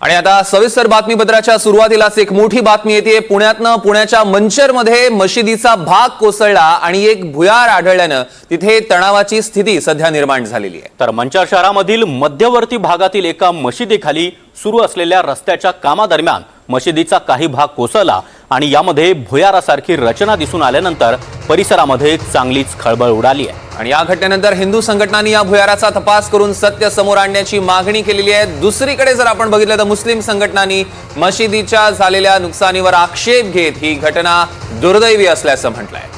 आणि आता सविस्तर बातमीपत्राच्या सुरुवातीलाच एक मोठी बातमी येते. पुण्यातनं पुण्याच्या मंचरमध्ये मशिदीचा भाग कोसळला आणि एक भुयार आढळल्यानं तिथे तणावाची स्थिती सध्या निर्माण झालेली आहे. तर मंचर शहरामधील मध्यवर्ती भागातील एका मशिदीखाली सुरू असलेल्या रस्त्याच्या कामादरम्यान मशिदीचा काही भाग कोसळला आणि यामध्ये भुयारासारखी रचना दिसून आल्यानंतर परिसरामध्ये चांगलीच खळबळ उडाली आहे. आणि या घटनेनंतर हिंदू संघटनांनी या भुयाराचा तपास करून सत्य समोर आणण्याची मागणी केलेली आहे. दुसरीकडे जर आपण बघितलं तर मुस्लिम संघटनांनी मशिदीच्या झालेल्या नुकसानीवर आक्षेप घेत ही घटना दुर्दैवी असल्याचं म्हटलंय.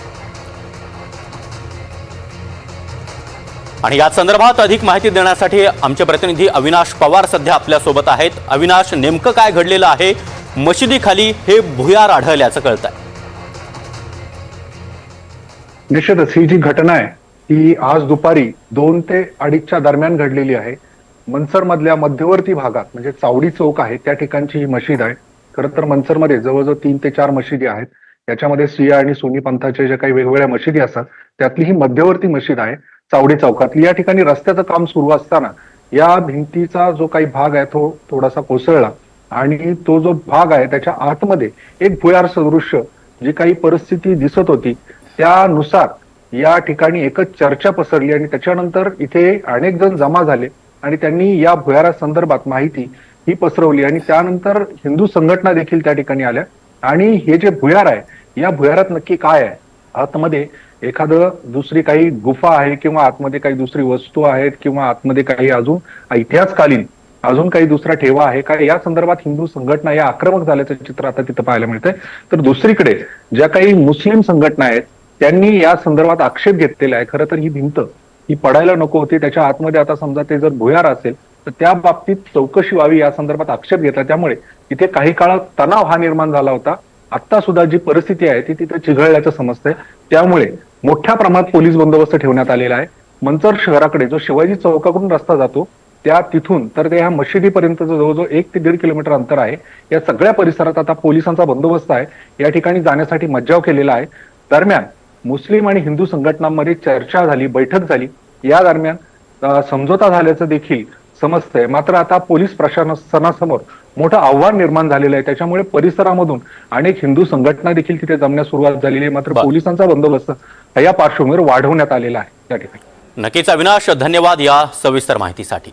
आणि या संदर्भात अधिक माहिती देण्यासाठी आमचे प्रतिनिधी अविनाश पवार सध्या आपल्यासोबत आहेत. अविनाश नेमकं काय घडलेलं आहे? मशिदीखाली हे भुयार आढळल्याचं कळत आहे निश्चितच ही जी घटना आहे ती आज दुपारी दोन ते अडीचच्या दरम्यान घडलेली आहे. मनसर मधल्या मध्यवर्ती भागात म्हणजे चावडी चौक आहे त्या ठिकाणची ही मशीद आहे. खरं तर मनसरमध्ये जवळजवळ तीन ते चार मशिदी आहेत. याच्यामध्ये सिया आणि सोनी पंथाचे ज्या काही वेगवेगळ्या मशिदी असतात त्यातली ही मध्यवर्ती मशीद आहे चावडी चौकातली. या ठिकाणी रस्त्याचं काम सुरू असताना या भिंतीचा जो काही भाग आहे तो थोडासा कोसळला. आणि तो जो भाग आहे त्याच्या आतमध्ये एक भुयार सदृश्य जी काही परिस्थिती दिसत होती त्यानुसार या ठिकाणी एकच चर्चा पसरली आणि त्याच्यानंतर इथे अनेक जण जमा झाले आणि त्यांनी या भुयारा संदर्भात माहिती ही पसरवली. आणि त्यानंतर हिंदू संघटना देखील त्या ठिकाणी आल्या. आणि हे जे भुयार आहे या भुयारात नक्की काय आहे? आतमध्ये एखादं दुसरी काही गुफा आहे किंवा आतमध्ये काही दुसरी वस्तू आहेत किंवा आतमध्ये काही अजून इतिहासकालीन अजून काही दुसरा ठेवा आहे का? या संदर्भात हिंदू संघटना या आक्रमक झाल्याचं चित्र आता तिथं पाहायला मिळतंय. तर दुसरीकडे ज्या काही मुस्लिम संघटना आहेत त्यांनी या संदर्भात आक्षेप घेतलेला आहे. खरं तर ही भिंत ही पडायला नको होती. त्याच्या आतमध्ये आता समजा ते जर भुयार असेल तर त्या बाबतीत चौकशी व्हावी या संदर्भात आक्षेप घेतला. त्यामुळे तिथे काही काळात तणाव हा निर्माण झाला होता. आता सुद्धा जी परिस्थिती आहे ती तिथे चिघळल्याचं समजतंय. त्यामुळे मोठ्या प्रमाणात पोलीस बंदोबस्त ठेवण्यात आलेला आहे. मंचर शहराकडे जो शिवाजी चौकाकडून रस्ता जातो त्या तिथून तर ते ह्या मशिदीपर्यंतचं जवळजवळ एक ते दीड किलोमीटर अंतर आहे. या सगळ्या परिसरात आता पोलिसांचा बंदोबस्त आहे. या ठिकाणी जाण्यासाठी मज्जाव केलेला आहे. दरम्यान मुस्लिम आणि हिंदू संघटनांमध्ये चर्चा झाली बैठक झाली. या दरम्यान समझोता झाल्याचं देखील समजतंय. मात्र आता पोलीस प्रशासनासमोर मोठं आव्हान निर्माण झालेलं आहे. त्याच्यामुळे परिसरामधून अनेक हिंदू संघटना देखील तिथे जमण्यास सुरुवात झालेली आहे. मात्र. पोलिसांचा बंदोबस्त या पार्श्वभूमीवर वाढवण्यात आलेला आहे. त्या ठिकाणी. नक्कीच अविनाश धन्यवाद या सविस्तर माहितीसाठी.